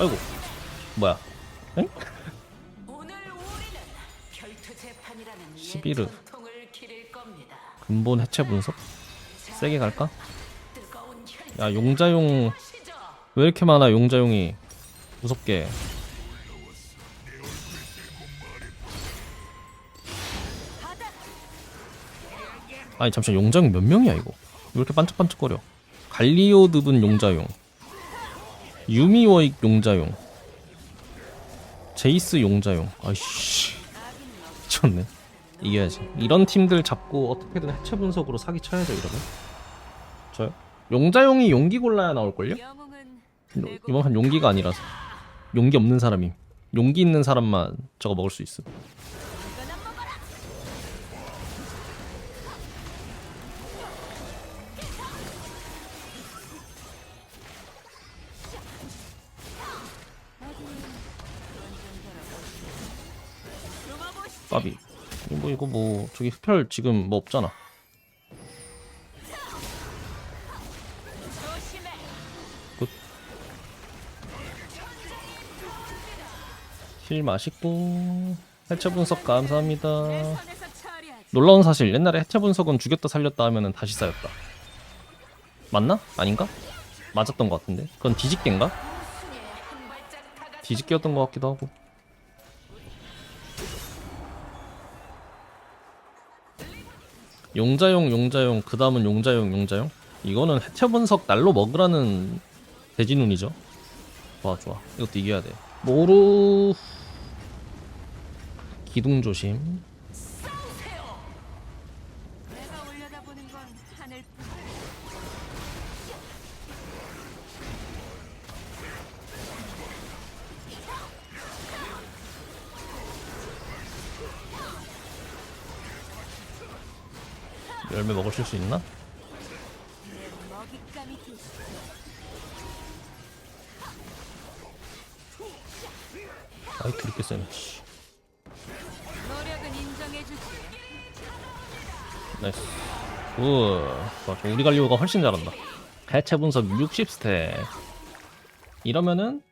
아이고 뭐야 엥? 오늘 우리는 결투 재판이라는 옛 11을. 전통을 기릴 겁니다. 근본 해체 분석? 세게 갈까? 야 용자용. 왜 이렇게 많아 용자용이 무섭게 아니 잠시만 용자용 몇 명이야 이거 왜 이렇게 반짝반짝거려 갈리오드분 용자용 유미워익 용자용. 제이스 용자용. 아이씨. 미쳤네. 이겨야지. 이런 팀들 잡고 어떻게든 해체 분석으로 사기 쳐야죠 이러면. 저요? 용자용이 용기 골라야 나올걸요? 이번 판 용기가 아니라서. 용기 없는 사람임. 용기 있는 사람만 저거 먹을 수 있음 이거 뭐 저기 흡혈 지금 뭐 없잖아. 힐 맛있고 해체 분석 감사합니다. 놀라운 사실 옛날에 해체 분석은 죽였다 살렸다 하면은 다시 쌓였다 맞나? 아닌가? 맞았던 것 같은데 그건 뒤집개인가? 뒤집개였던 것 같기도 하고 용자용 용자용 그 다음은 용자용 용자용? 이거는 해체 분석 날로 먹으라는 대진운이죠. 좋아 좋아. 이것도 이겨야 돼. 모루 기둥 조심 먹으실 수 있나? 아이 드럽게 세네. 나이스 굿 좋아 좋아. 우리 갈리오가 훨씬 잘한다 해체 분석 60스택 이러면은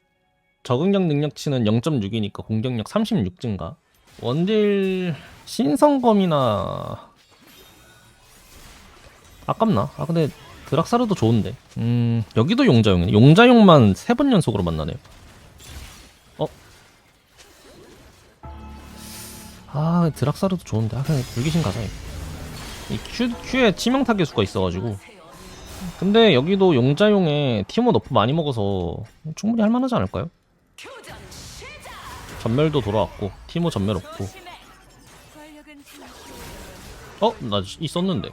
적응력 능력치는 0.6이니까 공격력 36 증가 원딜 신성검이나 아깝나? 아 근데 드락사르도 좋은데 음 여기도 용자용이네 용자용만 세 번 연속으로 만나네요 어? 아 드락사르도 좋은데 아 그냥 불기신 가자 이 Q, Q에 치명 타겟수가 있어가지고 근데 여기도 용자용에 티모 너프 많이 먹어서 충분히 할만하지 않을까요? 전멸도 돌아왔고 티모 전멸 없고 어? 나 있었는데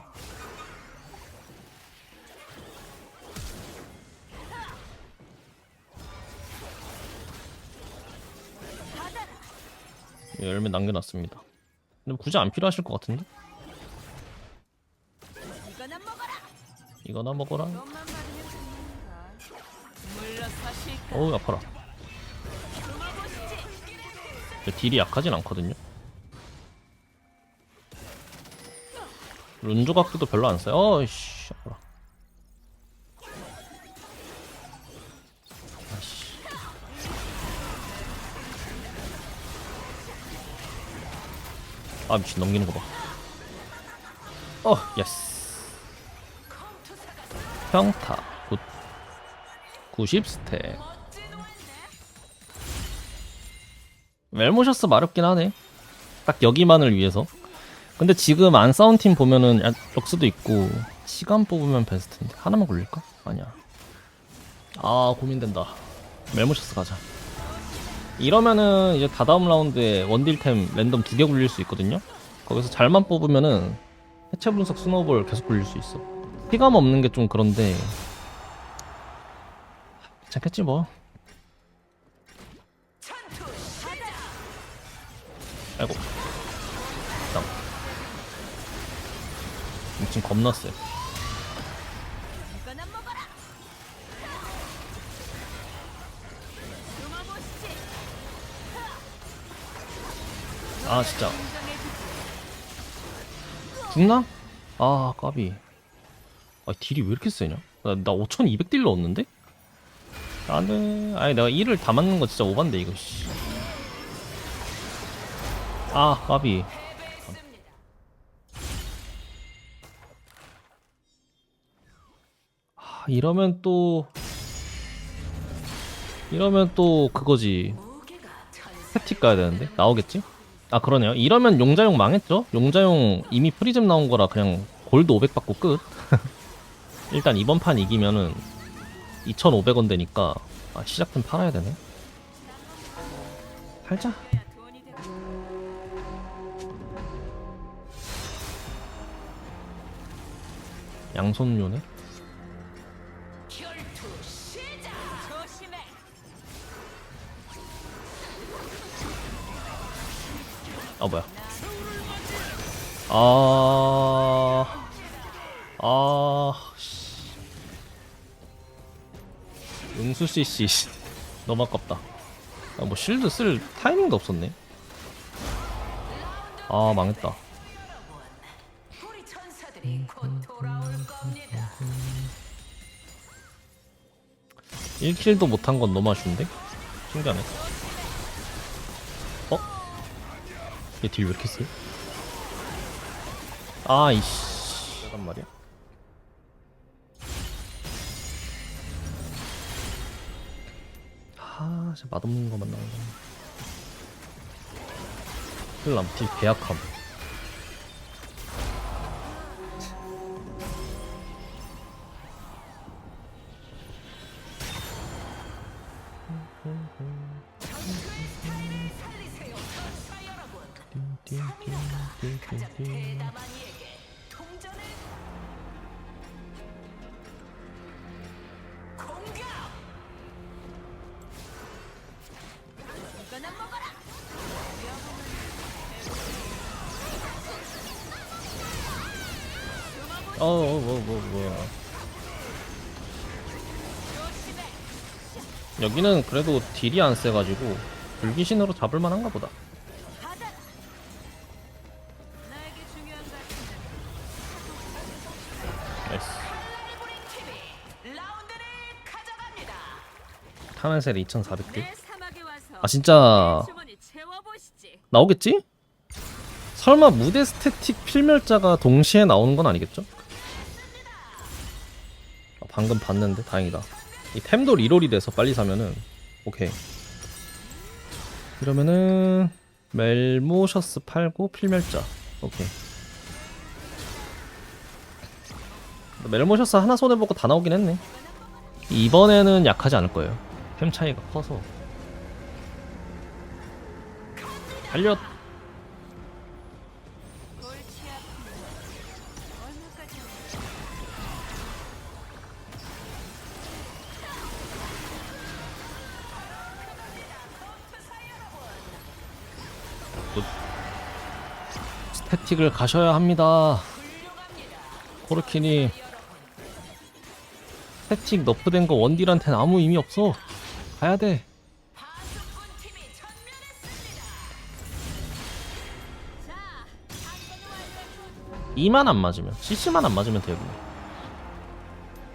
열매 남겨놨습니다 근데 굳이 안 필요하실 것 같은데? 이거나 먹어라. 이거나 먹어라. 어우 아파라 딜이 약하진 않거든요. 룬 조각도 별로 안 써요. 어이씨, 아파라. 아 미친 넘기는 거 봐. 어, 예스. 평타 굿. 90 스택. 웰모셔스 마렵긴 하네. 딱 여기만을 위해서. 근데 지금 안 싸운 팀 보면은 야- 럭스도 있고 시간 뽑으면 베스트인데 하나만 굴릴까? 아니야. 아 고민된다. 웰모셔스 가자. 이러면은 이제 다다음 라운드에 원딜템 랜덤 두 개 굴릴 수 있거든요. 거기서 잘만 뽑으면은 해체 분석 스노볼 계속 굴릴 수 있어. 피감 없는 게 좀 그런데 괜찮겠지 뭐. 아이고. 겁나 세. 이 아 진짜. 죽나? 아 까비. 아 딜이 왜 이렇게 세냐? 나, 나 5200 딜 넣었는데? 안돼 아니 내가 1을 다 맞는 거 진짜 오반데 이거 씨. 아 까비. 아, 이러면 또 이러면 또 그거지 스태틱 가야 되는데 나오겠지? 아 그러네요. 이러면 용자용 망했죠? 용자용 이미 프리즘 나온 거라 그냥 골드 500 받고 끝. 일단 이번 판 이기면은 2,500원 되니까 아, 시작템 팔아야 되네. 팔자. 되고 양손료네 아 뭐야 아... 아... 씨. 응수 CC 씨. 너무 아깝다 아, 뭐 실드 쓸 타이밍도 없었네 아 망했다. 1킬도 못한 건 너무 아쉬운데? 신기하네 얘 딜 왜 이렇게 세? 아 이씨. 잠깐 말이야? 아 진짜 맛없는 것만 나오네. 큰일 딜 계약함 먹어라. 어뭐 뭐 뭐. 여기는 그래도 딜이 안 세가지고 불기신으로 잡을 만한가 보다 타면셀 2400딜 내 사막에 와서 아 진짜. 나오겠지? 설마 무대 스태틱 필멸자가 동시에 나오는 건 아니겠죠? 아, 방금 봤는데? 다행이다. 이 템도 리롤이 돼서 빨리 사면은 오케이. 이러면은 멜모셔스 팔고 필멸자. 오케이. 멜모셔스 하나 손해보고 다 나오긴 했네. 이번에는 약하지 않을 거예요 템 차이가 커서 얼마까지 스태틱을 가셔야 합니다. 코르키님 스태틱 너프된 거 원딜한테는 아무 의미 없어. 가야 돼. 파수꾼 팀이 전멸했습니다. 자, 한번은 완료했고 2만 안 맞으면 CC만 안 맞으면 되고.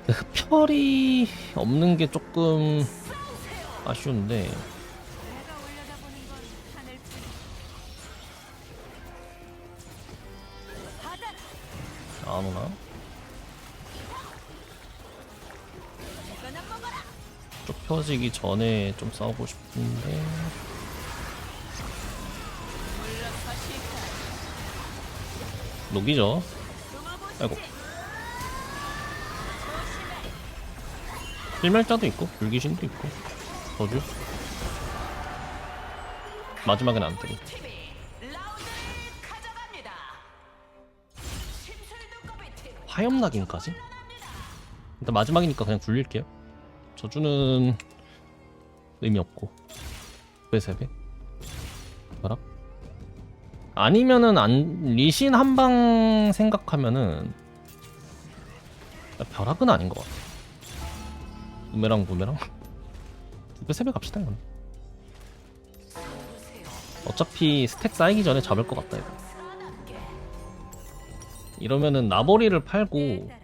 흡혈이 없는 게 조금 아쉬운데. 안 오나? 좁혀지기 전에 좀 싸우고 싶은데. 녹이죠. 아이고. 필멸자도 있고 불기신도 있고 저주 마지막엔 안 되고 화염낙인까지? 일단 마지막이니까 그냥 굴릴게요 저주는 의미 없고 왜 세배? 벼락? 아니면은 안 리신 한 방 생각하면은 벼락은 아닌 것 같아 부메랑 부메랑 두배 세배 갑시다 이건 어차피 스택 쌓이기 전에 잡을 것 같다 이거 이러면은 나보리를 때에 팔고.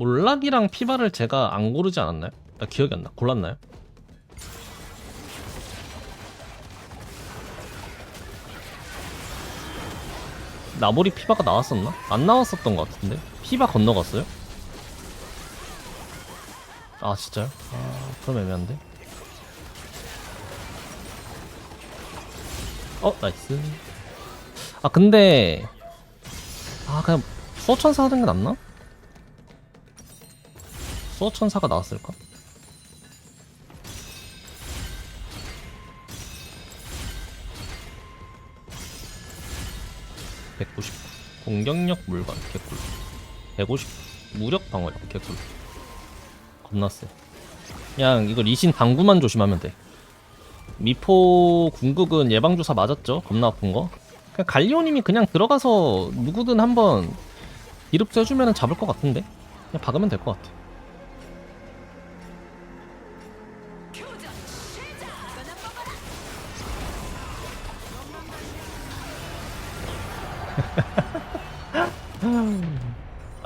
몰락이랑 피바를 제가 안 고르지 않았나요? 나 기억이 안 나. 골랐나요? 나보리 피바가 나왔었나? 안 나왔었던 것 같은데? 피바 건너갔어요? 아 진짜요? 아 그럼 애매한데? 어 나이스 아 근데 아 그냥 수호천사 하는 게 낫나? 수호천사가 나왔을까? (190) 공격력 물관 개꿀. (150) 무력 방어력 개꿀. 겁나 세 그냥 이거 리신 당구만 조심하면 돼. 미포 궁극은 예방주사 맞았죠? 겁나 아픈 거? 그냥 갈리오님이 그냥 들어가서 누구든 한번 이릅도 해주면 잡을 것 같은데? 그냥 박으면 될 것 같아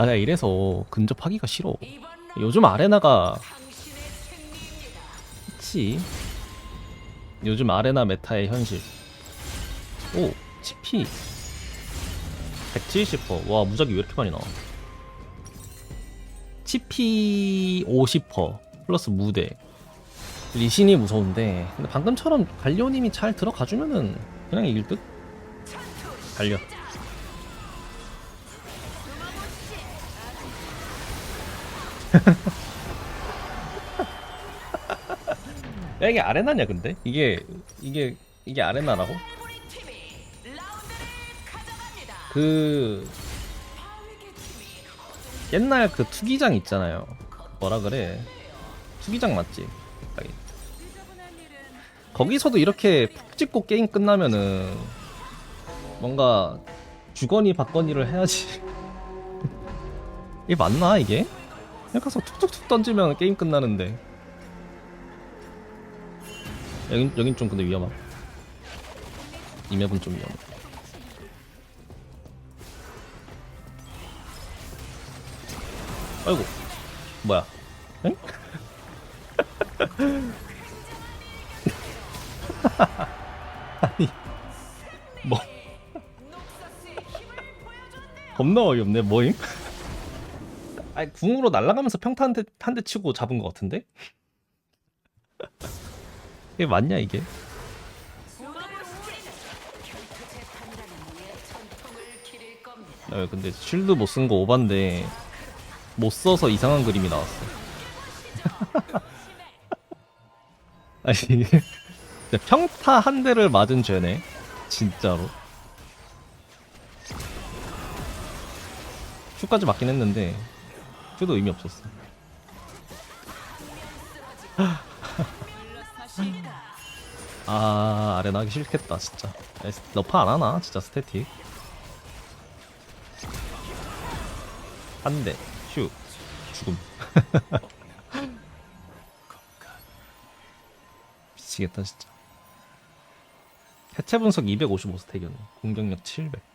아 내가 이래서 근접하기가 싫어 요즘 아레나가. 그치 요즘 아레나 메타의 현실 오 치피 170%. 와 무작위 왜 이렇게 많이 나와 치피 50% 플러스 무대 리신이 무서운데 근데 방금처럼 갈리오님이 잘 들어가주면은 그냥 이길 듯? 갈려 야 이게 아레나냐 근데? 이게 이게 이게 아레나라고? 그 옛날 그 투기장 있잖아요. 뭐라 그래? 투기장 맞지? 일은 거기서도 이렇게 푹 찍고 게임 끝나면은 뭔가 주거니 받거니를 해야지. 이게 맞나 이게? 그냥 가서 툭툭툭 던지면 게임 끝나는데. 여긴 여긴 좀 근데 위험함. 이 맵은 좀 위험해. 아이고 뭐야? 엥? 아니 뭐. 겁나 어이없네 뭐임? 아니 궁으로 날아가면서 평타 한대 한 대 치고 잡은 것 같은데? 이게 맞냐 이게? 왜 근데 쉴드 못 쓴 거 오반데 못 써서 이상한 그림이 나왔어. 아니 평타 한 대를 맞은 죄네. 진짜로. 슈까지 맞긴 했는데 슈도 의미 없었어. 아 아레나 하기 싫겠다 진짜. 너파 안 하나 진짜 스태틱. 한 대, 슈, 죽음. 미치겠다 진짜. 해체 분석 255 스택이었네. 공격력 700.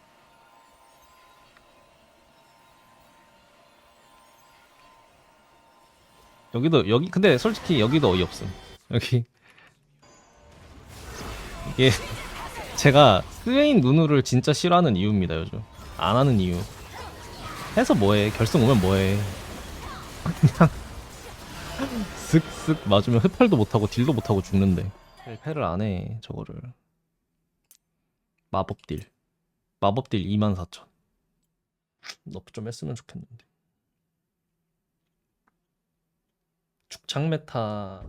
여기도 여기 근데 솔직히 여기도 어이없음. 여기 이게 제가 스웨인 누누를 진짜 싫어하는 이유입니다 요즘. 안 하는 이유. 해서 뭐해? 결승 오면 뭐해? 그냥 쓱쓱 맞으면 흡혈도 못하고 딜도 못하고 죽는데 패를 안해 저거를 마법 딜 마법 딜 24,000 너프 좀 했으면 좋겠는데 축창 메타